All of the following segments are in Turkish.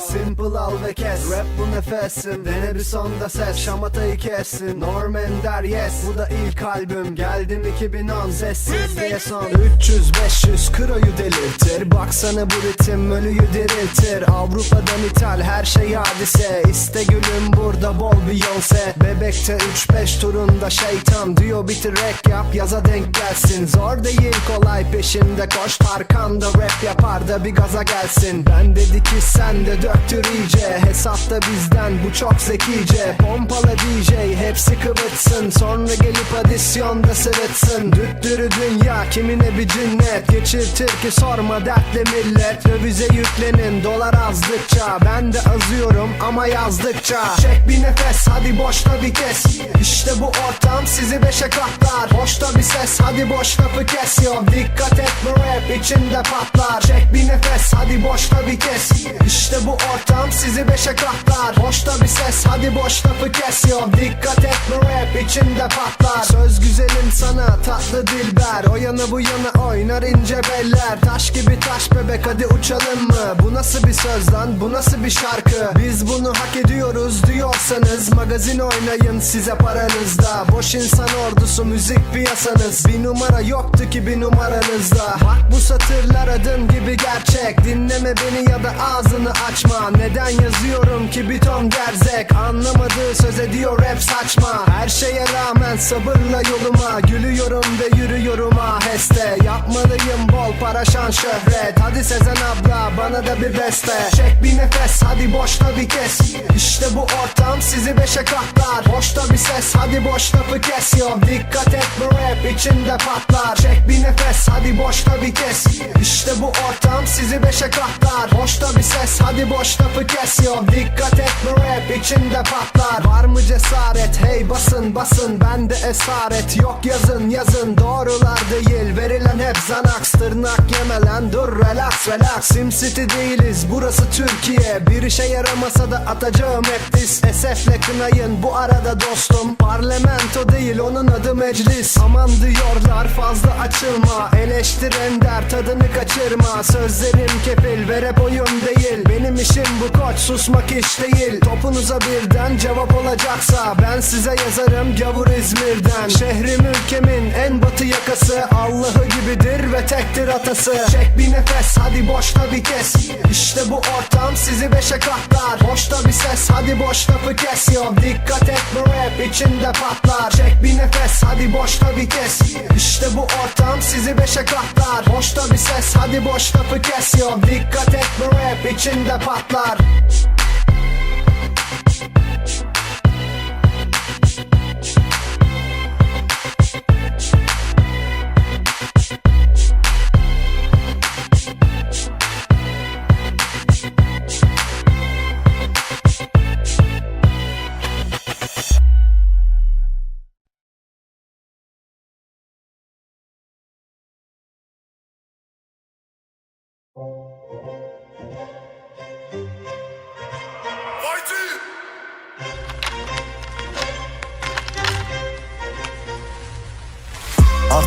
Simple al ve kes. Rap bu nefesim. Dene bir sonda ses. Şamatayı kessin. Norm Ender yes. Bu da ilk albüm. Geldim 2010 Sessiz diye son. 300-500 kroyu delirtir. Baksana bu ritim. Ölüyü diriltir. Avrupa'dan ithal. Her şey hadise. İste gülüm burada bol Beyoncé Bebekte 3-5 turunda şeytan. Diyor bitir rap yap. Yaza denk gelsin. Zor değil kolay. Peşinde koş. Arkanda rap yapar da bir gaza gelsin. Ben dedi ki sen de döktür iyice. Hesapta bizden bu çok zekice. Pompala DJ hepsi kıvıtsın Sonra gelip adisyonda sırıtsın Düttürü dünya kimine bir cinnet? Geçirtir ki sorma dertle millet. Dövize yüklenin dolar azdıkça. Ben de azıyorum ama yazdıkça. Çek bir nefes hadi boşta vites İşte bu ortam sizi beşe katlar. Hoşta bir ses hadi boş lafı kes yo Dikkat et bu rap içinde patlar. Çek bir nefes hadi boşta vites İşte bu ortam sizi beşe katlar. Hoşta bir ses hadi boş lafı kes yo Dikkat et bu rap içinde patlar. Söz güzelim sana tatlı dilber. O yana bu yana oynar ince beller. Taş gibi taş bebek hadi uçalım mı? Bu nasıl bir söz lan? Bu nasıl bir şarkı? Biz bunu hak ediyoruz diyorsanız Magazin oynayın size paranızda. Boş insan ordusu müzik piyasanız. Bir numara yoktu ki bir numaranızda. Bak bu satırlar adım gibi gerçek. Dinleme beni ya da ağzını açma. Neden yazıyorum ki bir ton gerzek? Anlamadığı söz ediyor rap saçma. Her şeye rağmen sabırla yoluma. Gülüyorum ve yürüyorum aheste. Yapmalıyım bol para şan şöhret. Hadi Sezen abla bana da bir beste. Çek bir nefes hadi boşta bir kes. İşte bu ortam sizi beşe katlar. Boşta bir ses hadi boş lafı kes yo Dikkat et bu rap içinde patlar. Çek bir nefes hadi boşta bir kes. İşte bu ortam sizi beşe katlar. Boşta bir ses hadi boş lafı kes. Yo Dikkat et bu rap içinde patlar. Var mı cesaret? Hey basın basın. Bende esaret yok. Yazın yazın. Doğrular değil verilen hep zanaks. Tırnak yemelen dur relax relax. Sim City değiliz burası Türkiye. Bir işe yaramasa da atacağım hep diz Esefle kınayın bu arada dostum. Parlamento değil onun adı meclis. Aman diyorlar fazla açılma. Eleştir ender tadını kaçırma. Sözlerim kefil ve rap oyun değil. Benim işim bu koç susmak iş değil. Topunuza birden cevap olacaksa Ben size yazarım gavur İzmir'den. Şehrim ülkemin en batı yakası Allah'ı gibidir ve tektir atası. Çek bir nefes hadi boşta bir kes. İşte bu ortam sizi beşe katlar. Boşta bir ses hadi boş lafı kes. Yo Dikkat et bu rap içinde patlar. Çek bir nefes hadi boşta bir kes İşte bu ortam sizi beşe katlar. Boşta bir ses hadi boş lafı kes. Yo Dikkat et bu rap içinde patlar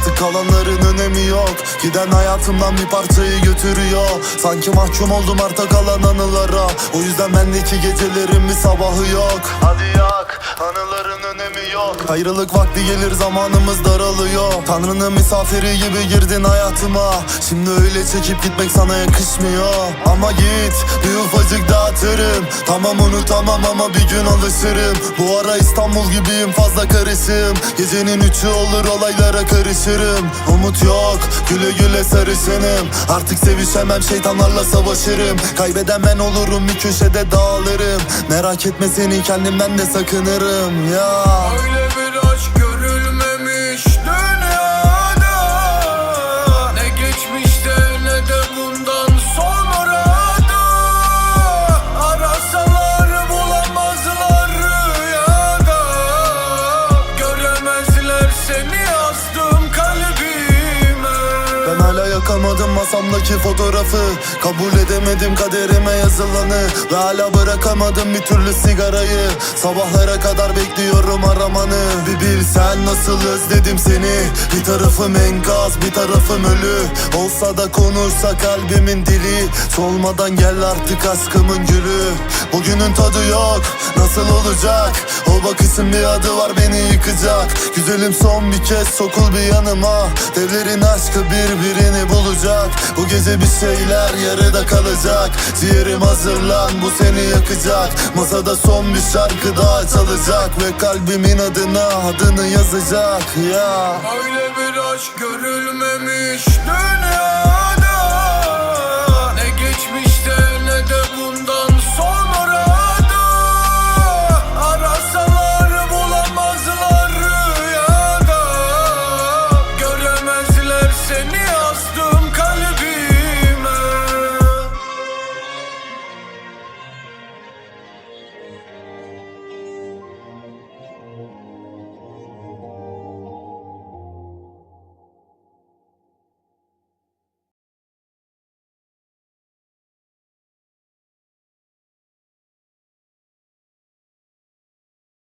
Artık kalanların önemi yok. Giden hayatımdan bir parçayı götürüyor. Sanki mahkum oldum arta kalan anılara. O yüzden bendeki gecelerin bir sabahı yok. Hadi yak anıların önemi yok. Ayrılık vakti gelir zamanımız daralıyor. Tanrı'nın misafiri gibi girdin hayatıma. Şimdi öyle çekip gitmek sana yakışmıyor. Ama git bir ufacık dağıtırım. Tamam unutamam ama bir gün alışırım. Bu ara İstanbul gibiyim fazla karışım. Gecenin üçü olur olaylara karışırım. Umut yok güle güle sarışınım. Artık sevişemem şeytanlarla savaşırım. Kaybeden ben olurum bir köşede dağılırım. Merak etme seni kendimden de sakınırım ya Öyle bir aşk yakamadım masamdaki fotoğrafı. Kabul edemedim kaderime yazılanı. Ve hala bırakamadım bir türlü sigarayı. Sabahlara kadar bekliyorum aramanı. Bir bilsen nasıl özledim seni. Bir tarafım enkaz bir tarafım ölü. Olsa da konuşsa kalbimin dili. Solmadan gel artık aşkımın gülü. Bugünün tadı yok nasıl olacak? O bakışın bir adı var beni yıkacak. Güzelim son bir kez sokul bir yanıma. Devlerin aşkı birbirini bulacak. Bu gece bir şeyler yarıda kalacak. Ciğerim hazırlan bu seni yakacak. Masada son bir şarkı daha çalacak Ve kalbimin adına adını yazacak. Ya. Öyle bir aşk görülmemiş dünyada